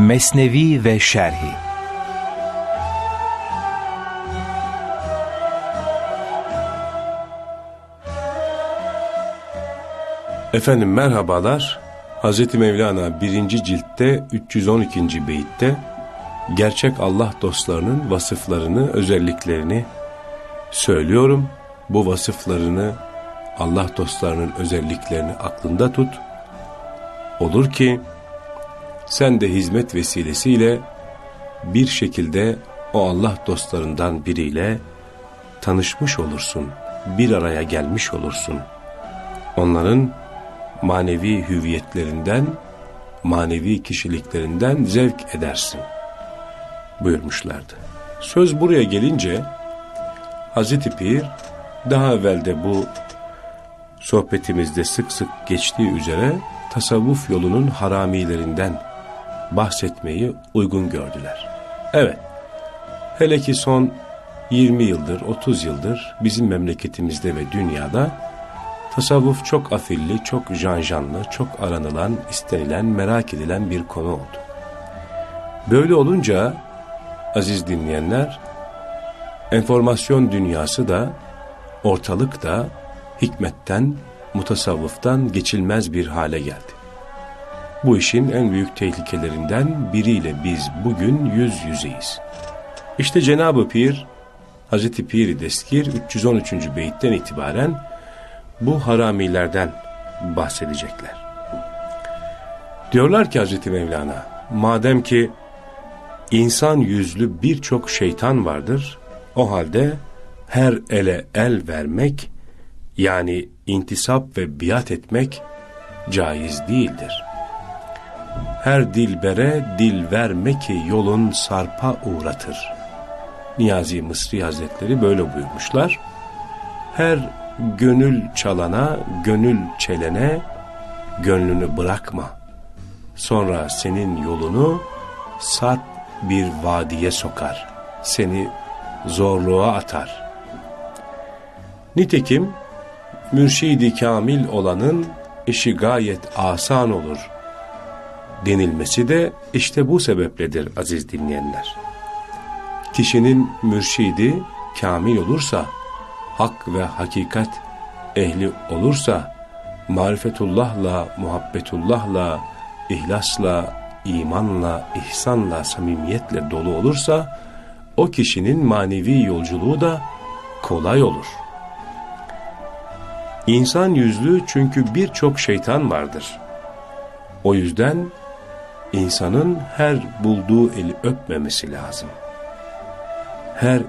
Mesnevi ve Şerhi Efendim merhabalar. Hz. Mevlana 1. ciltte 312. beyitte gerçek Allah dostlarının vasıflarını, özelliklerini söylüyorum. Bu vasıflarını, Allah dostlarının özelliklerini aklında tut. Olur ki sen de hizmet vesilesiyle bir şekilde o Allah dostlarından biriyle tanışmış olursun, bir araya gelmiş olursun. Onların manevi hüviyetlerinden, manevi kişiliklerinden zevk edersin buyurmuşlardı. Söz buraya gelince Hazreti Pir daha evvel de bu sohbetimizde sık sık geçtiği üzere tasavvuf yolunun haramilerinden bahsetmeyi uygun gördüler. Evet, hele ki son 20 yıldır, 30 yıldır bizim memleketimizde ve dünyada tasavvuf çok afilli, çok janjanlı, çok aranılan, istenilen, merak edilen bir konu oldu. Böyle olunca aziz dinleyenler, enformasyon dünyası da, ortalık da hikmetten, mutasavvıftan geçilmez bir hale geldi. Bu işin en büyük tehlikelerinden biriyle biz bugün yüz yüzeyiz. İşte Cenab-ı Pir, Hazreti Pir-i Deskir 313. beyitten itibaren bu haramilerden bahsedecekler. Diyorlar ki Hazreti Mevlana, madem ki insan yüzlü birçok şeytan vardır, o halde her ele el vermek, yani intisap ve biat etmek caiz değildir. Her dilbere dil verme ki yolun sarpa uğratır. Niyazi Mısri Hazretleri böyle buyurmuşlar. Her gönül çalana, gönül çelene gönlünü bırakma. Sonra senin yolunu sat bir vadiye sokar. Seni zorluğa atar. Nitekim mürşidi kamil olanın işi gayet asan olur denilmesi de işte bu sebepledir aziz dinleyenler. Kişinin mürşidi kamil olursa, hak ve hakikat ehli olursa, marifetullahla, muhabbetullahla, ihlasla, imanla, ihsanla, samimiyetle dolu olursa, o kişinin manevi yolculuğu da kolay olur. İnsan yüzlü çünkü birçok şeytan vardır. O yüzden insanın her bulduğu eli öpmemesi lazım. Her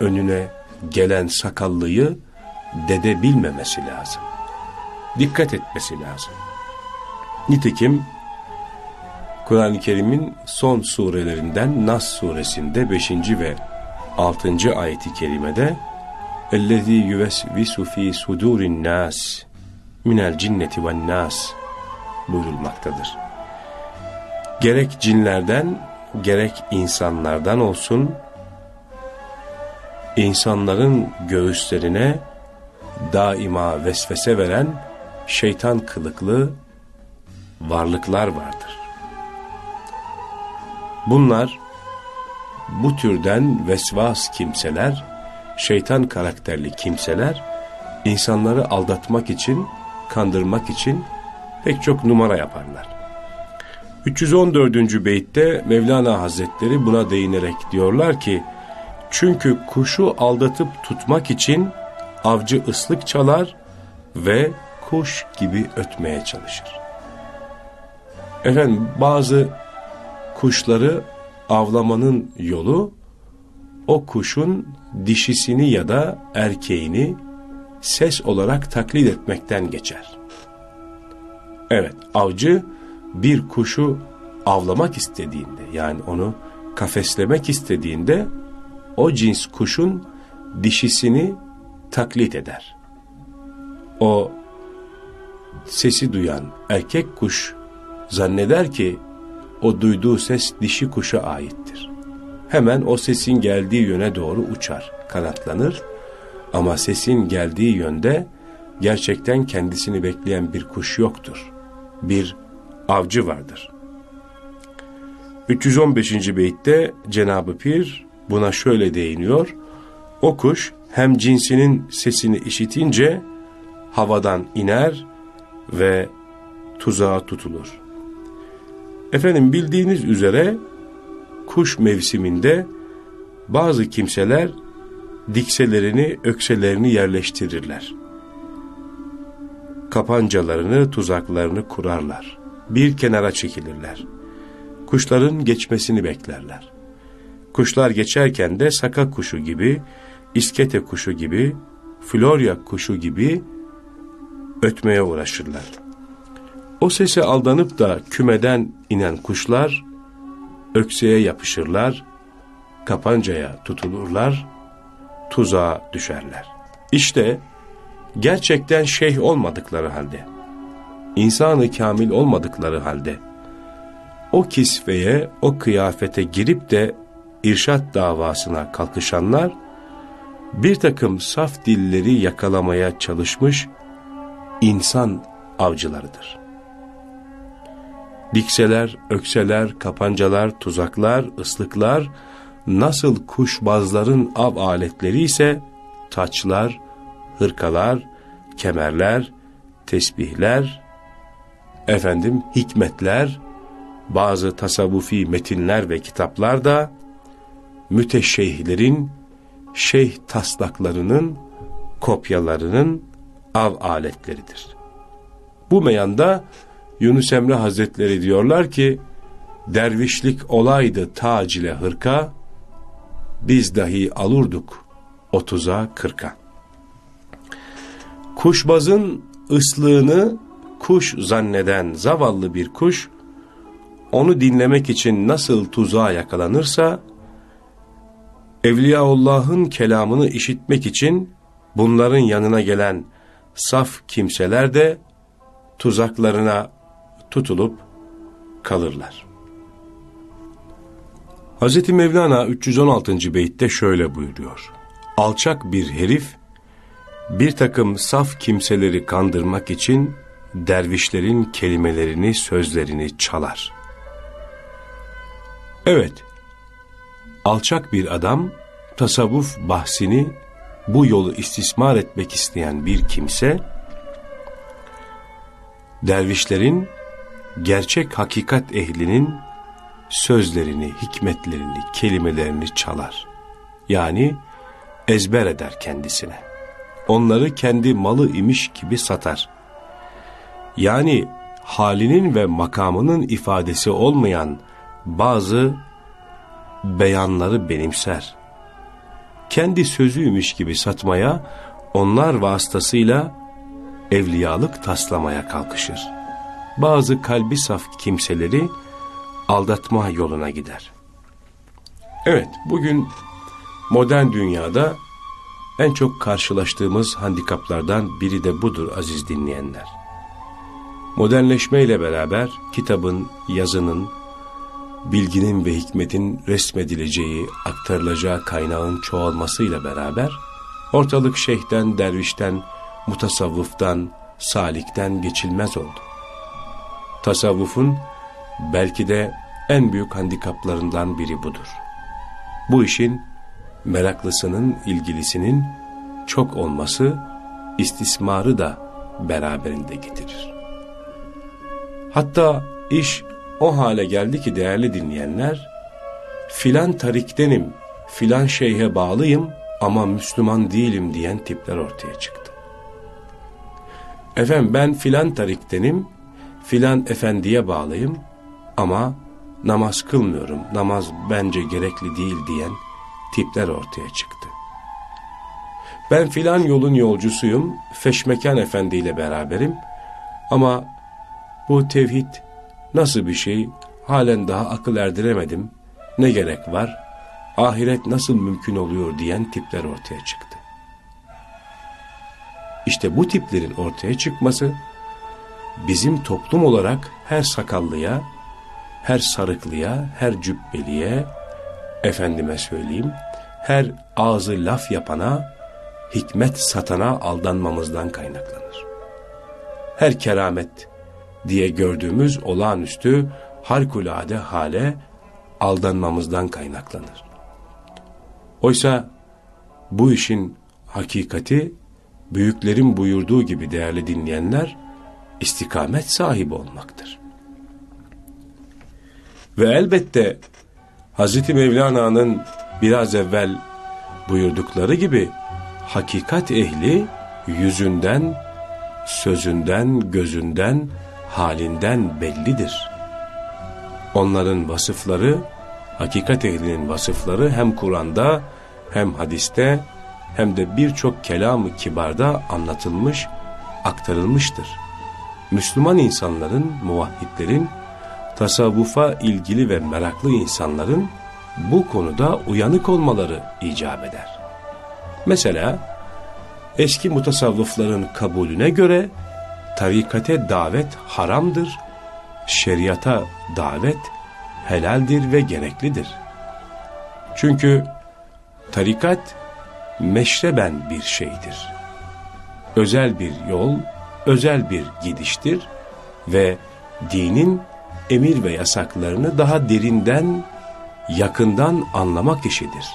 önüne gelen sakallıyı dede bilmemesi lazım. Dikkat etmesi lazım. Nitekim Kur'an-ı Kerim'in son surelerinden Nas suresinde 5. ve 6. ayeti kerimede اَلَّذ۪ي يُوَسْوِسُ ف۪ي سُدُورِ النَّاسِ minel cinneti ve nas buyurulmaktadır. Gerek cinlerden, gerek insanlardan olsun, insanların göğüslerine daima vesvese veren şeytan kılıklı varlıklar vardır. Bunlar bu türden vesvas kimseler, şeytan karakterli kimseler insanları aldatmak için, kandırmak için pek çok numara yaparlar. 314. beytte Mevlana Hazretleri buna değinerek diyorlar ki, çünkü kuşu aldatıp tutmak için avcı ıslık çalar ve kuş gibi ötmeye çalışır. Efendim bazı kuşları avlamanın yolu o kuşun dişisini ya da erkeğini ses olarak taklit etmekten geçer. Evet, avcı bir kuşu avlamak istediğinde yani onu kafeslemek istediğinde o cins kuşun dişisini taklit eder. O sesi duyan erkek kuş zanneder ki o duyduğu ses dişi kuşa aittir. Hemen o sesin geldiği yöne doğru uçar, kanatlanır ama sesin geldiği yönde gerçekten kendisini bekleyen bir kuş yoktur. Bir avcı vardır. 315. beytte Cenab-ı Pir buna şöyle değiniyor. O kuş hem cinsinin sesini işitince havadan iner ve tuzağa tutulur. Efendim bildiğiniz üzere kuş mevsiminde bazı kimseler dikselerini, ökselerini yerleştirirler. Kapancalarını, tuzaklarını kurarlar. Bir kenara çekilirler. Kuşların geçmesini beklerler. Kuşlar geçerken de saka kuşu gibi, iskete kuşu gibi, florya kuşu gibi ötmeye uğraşırlar. O sese aldanıp da kümeden inen kuşlar ökseye yapışırlar, kapancaya tutulurlar, tuzağa düşerler. İşte gerçekten şeyh olmadıkları halde, insanı kamil olmadıkları halde, o kisveye, o kıyafete girip de irşat davasına kalkışanlar, bir takım saf dilleri yakalamaya çalışmış insan avcılarıdır. Dikseler, ökseler, kapancalar, tuzaklar, ıslıklar, nasıl kuşbazların av aletleri ise taçlar, hırkalar, kemerler, tesbihler, efendim hikmetler, bazı tasavvufi metinler ve kitaplar da müteşeyhlerin, şeyh taslaklarının, kopyalarının av aletleridir. Bu meyanda Yunus Emre Hazretleri diyorlar ki, dervişlik olaydı tac ile hırka, biz dahi alurduk otuza kırka. Kuşbazın ıslığını kuş zanneden zavallı bir kuş, onu dinlemek için nasıl tuzağa yakalanırsa, Evliyaullah'ın kelamını işitmek için bunların yanına gelen saf kimseler de tuzaklarına tutulup kalırlar. Hz. Mevlana 316. beytte şöyle buyuruyor. Alçak bir herif, bir takım saf kimseleri kandırmak için dervişlerin kelimelerini, sözlerini çalar. Evet, alçak bir adam, tasavvuf bahsini, bu yolu istismar etmek isteyen bir kimse, dervişlerin, gerçek hakikat ehlinin sözlerini, hikmetlerini, kelimelerini çalar. Yani ezber eder kendisine. Onları kendi malı imiş gibi satar. Yani halinin ve makamının ifadesi olmayan bazı beyanları benimser. Kendi sözüymüş gibi satmaya, onlar vasıtasıyla evliyalık taslamaya kalkışır. Bazı kalbi saf kimseleri, aldatma yoluna gider. Evet, bugün modern dünyada en çok karşılaştığımız handikaplardan biri de budur aziz dinleyenler. Modernleşme ile beraber kitabın, yazının, bilginin ve hikmetin resmedileceği, aktarılacağı kaynağın çoğalmasıyla beraber ortalık şeyhten, dervişten, mutasavvıftan, salikten geçilmez oldu. Tasavvufun belki de en büyük handikaplarından biri budur. Bu işin meraklısının, ilgilisinin çok olması istismarı da beraberinde getirir. Hatta iş o hale geldi ki değerli dinleyenler, filan tariktenim, filan şeyhe bağlıyım ama Müslüman değilim diyen tipler ortaya çıktı. Efendim ben filan tariktenim, filan efendiye bağlıyım ama namaz kılmıyorum, namaz bence gerekli değil diyen tipler ortaya çıktı. Ben filan yolun yolcusuyum, Feşmekan Efendi ile beraberim ama bu tevhid nasıl bir şey halen daha akıl erdiremedim, ne gerek var, ahiret nasıl mümkün oluyor diyen tipler ortaya çıktı. İşte bu tiplerin ortaya çıkması, bizim toplum olarak her sakallıya, her sarıklıya, her cübbeliye, efendime söyleyeyim, her ağzı laf yapana, hikmet satana aldanmamızdan kaynaklanır. Her keramet diye gördüğümüz olağanüstü harikulade hale aldanmamızdan kaynaklanır. Oysa bu işin hakikati büyüklerin buyurduğu gibi değerli dinleyenler istikamet sahibi olmaktır. Ve elbette Hz. Mevlana'nın biraz evvel buyurdukları gibi hakikat ehli yüzünden, sözünden, gözünden, halinden bellidir. Onların vasıfları, hakikat ehlinin vasıfları hem Kur'an'da hem hadiste hem de birçok kelam-ı kibarda anlatılmış, aktarılmıştır. Müslüman insanların, muvahhidlerin, tasavvufa ilgili ve meraklı insanların bu konuda uyanık olmaları icap eder. Mesela eski mutasavvıfların kabulüne göre tarikate davet haramdır, şeriata davet helaldir ve gereklidir. Çünkü tarikat meşreben bir şeydir. Özel bir yol, özel bir gidiştir ve dinin emir ve yasaklarını daha derinden, yakından anlamak işidir.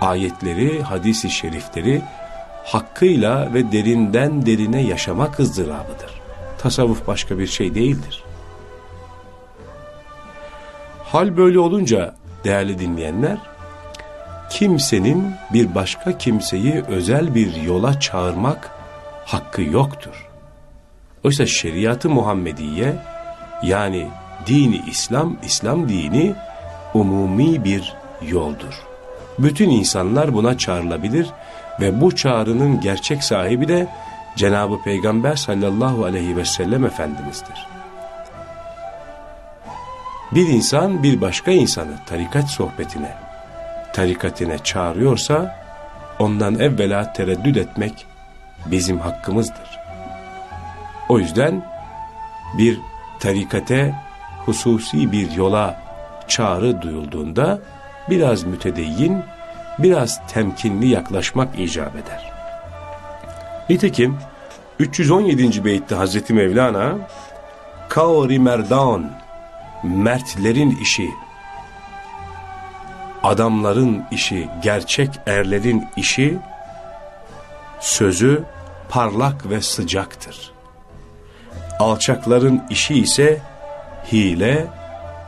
Ayetleri, hadisi şerifleri hakkıyla ve derinden derine yaşamak ızdırabıdır. Tasavvuf başka bir şey değildir. Hal böyle olunca değerli dinleyenler, kimsenin bir başka kimseyi özel bir yola çağırmak hakkı yoktur. Oysa şeriatı Muhammediye yani dini İslam, İslam dini umumi bir yoldur. Bütün insanlar buna çağrılabilir ve bu çağrının gerçek sahibi de Cenab-ı Peygamber sallallahu aleyhi ve sellem Efendimiz'dir. Bir insan bir başka insanı tarikat sohbetine, tarikatine çağırıyorsa ondan evvela tereddüt etmek bizim hakkımızdır. O yüzden bir tarikate hususi bir yola çağrı duyulduğunda biraz mütedeyyin, biraz temkinli yaklaşmak icap eder. Nitekim 317. beytte Hazreti Mevlana Kavri Merdan mertlerin işi adamların işi, gerçek erlerin işi sözü parlak ve sıcaktır. Alçakların işi ise hile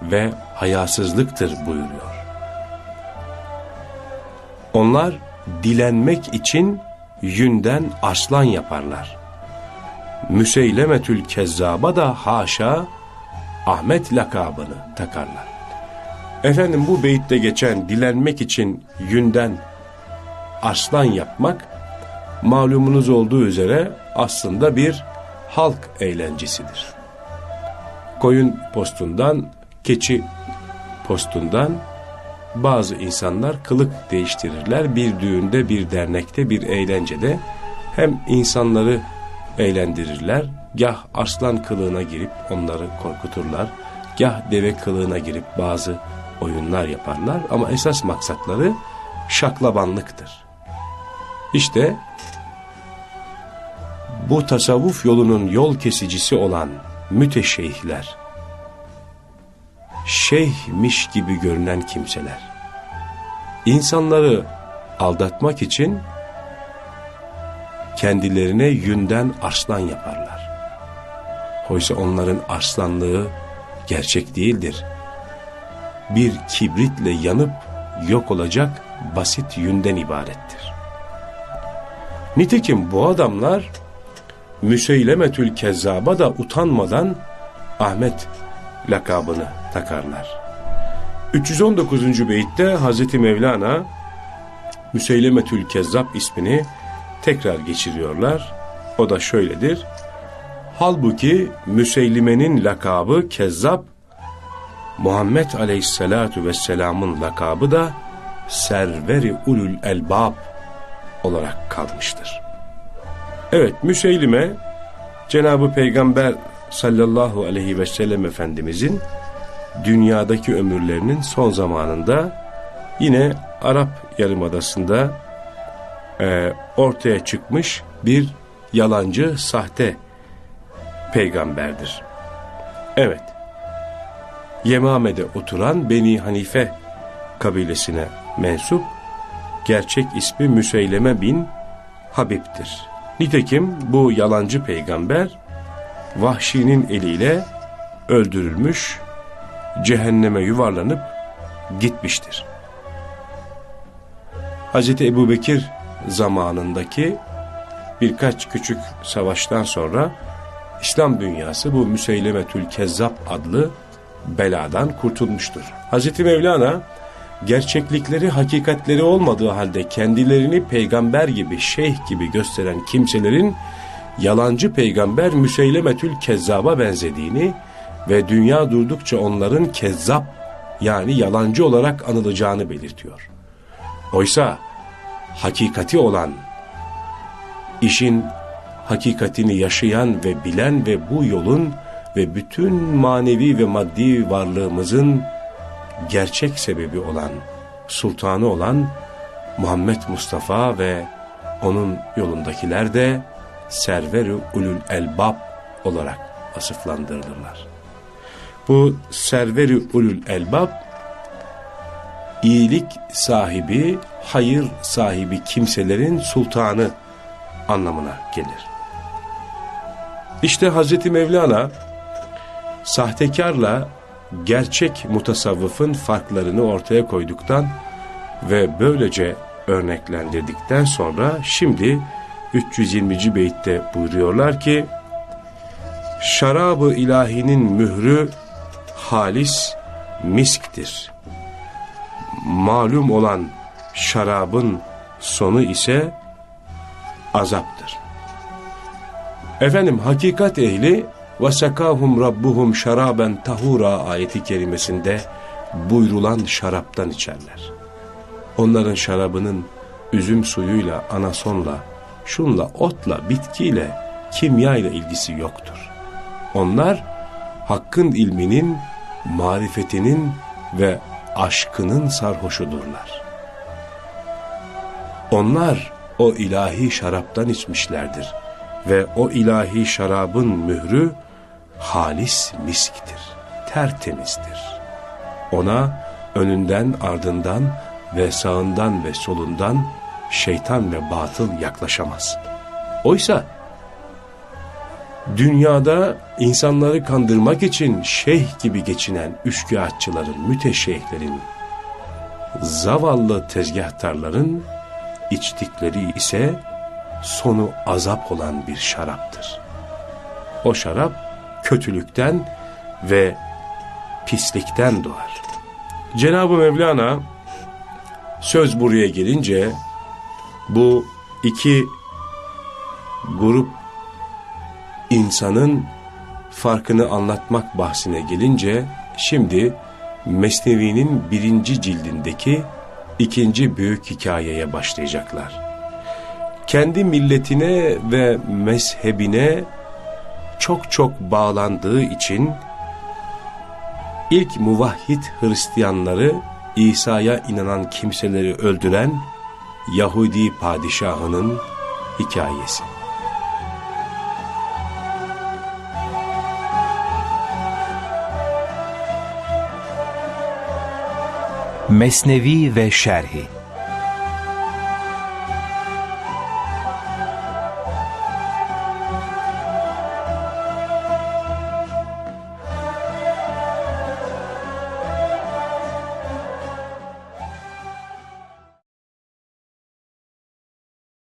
ve hayasızlıktır buyuruyor. Onlar dilenmek için yünden aslan yaparlar. Müseylemetül Kezzab'a da haşa Ahmet lakabını takarlar. Efendim bu beyitte geçen dilenmek için yünden aslan yapmak malumunuz olduğu üzere aslında bir halk eğlencesidir. Koyun postundan, keçi postundan bazı insanlar kılık değiştirirler. Bir düğünde, bir dernekte, bir eğlencede hem insanları eğlendirirler, gah aslan kılığına girip onları korkuturlar, gah deve kılığına girip bazı oyunlar yaparlar ama esas maksatları şaklabanlıktır. İşte bu tasavvuf yolunun yol kesicisi olan müteşeyhler, şeyhmiş gibi görünen kimseler, insanları aldatmak için kendilerine yünden arslan yaparlar. Oysa onların arslanlığı gerçek değildir. Bir kibritle yanıp yok olacak basit yünden ibarettir. Nitekim bu adamlar Müseylemetül Kezzab'a da utanmadan Ahmet lakabını takarlar. 319. beytte Hazreti Mevlana Müseylemetül Kezzab ismini tekrar geçiriyorlar. O da şöyledir. Halbuki Müseylime'nin lakabı Kezzab, Muhammed Aleyhisselatu Vesselam'ın lakabı da Serveri Ulul Elbab olarak kalmıştır. Evet Müseylime Cenab-ı Peygamber sallallahu aleyhi ve sellem Efendimizin dünyadaki ömürlerinin son zamanında yine Arap Yarımadası'nda e, ortaya çıkmış bir yalancı, sahte peygamberdir. Evet, Yemame'de oturan Beni Hanife kabilesine mensup, gerçek ismi Müseyleme bin Habib'tir. Nitekim bu yalancı peygamber Vahşi'nin eliyle öldürülmüş, cehenneme yuvarlanıp gitmiştir. Hz. Ebu Bekir zamanındaki birkaç küçük savaştan sonra İslam dünyası bu Müseylemetül Kezzap adlı beladan kurtulmuştur. Hz. Mevlana gerçeklikleri hakikatleri olmadığı halde kendilerini peygamber gibi şeyh gibi gösteren kimselerin yalancı peygamber Müseylemetül Kezzab'a benzediğini ve dünya durdukça onların kezzap yani yalancı olarak anılacağını belirtiyor. Oysa hakikati olan, işin hakikatini yaşayan ve bilen ve bu yolun ve bütün manevi ve maddi varlığımızın gerçek sebebi olan, sultanı olan Muhammed Mustafa ve onun yolundakiler de server ulul elbab olarak vasıflandırılırlar. Bu server ulul elbab iyilik sahibi, hayır sahibi kimselerin sultanı anlamına gelir. İşte Hazreti Mevlana sahtekarla gerçek mutasavvıfın farklarını ortaya koyduktan ve böylece örneklendirdikten sonra şimdi 320. beytte buyuruyorlar ki Şarabı ilahinin mührü halis misktir. Malum olan şarabın sonu ise azaptır. Efendim hakikat ehli وَسَكَاهُمْ رَبُّهُمْ şaraben tahura ayeti kerimesinde buyrulan şaraptan içerler. Onların şarabının üzüm suyuyla, anasonla, şunla, otla, bitkiyle, kimya ile ilgisi yoktur. Onlar hakkın ilminin, marifetinin ve aşkının sarhoşudurlar. Onlar o ilahi şaraptan içmişlerdir ve o ilahi şarabın mührü halis misktir, tertemizdir. Ona önünden ardından ve sağından ve solundan şeytan ve batıl yaklaşamaz. Oysa dünyada insanları kandırmak için şeyh gibi geçinen üçkağıtçıların, müteşeyhlerin, zavallı tezgahtarların içtikleri ise sonu azap olan bir şaraptır. O şarap kötülükten ve pislikten doğar. Cenab-ı Mevlana söz buraya gelince bu iki grup insanın farkını anlatmak bahsine gelince şimdi Mesnevi'nin birinci cildindeki ikinci büyük hikayeye başlayacaklar. Kendi milletine ve mezhebine çok çok bağlandığı için ilk muvahhid Hristiyanları İsa'ya inanan kimseleri öldüren Yahudi padişahının hikayesi. Mesnevi ve Şerhi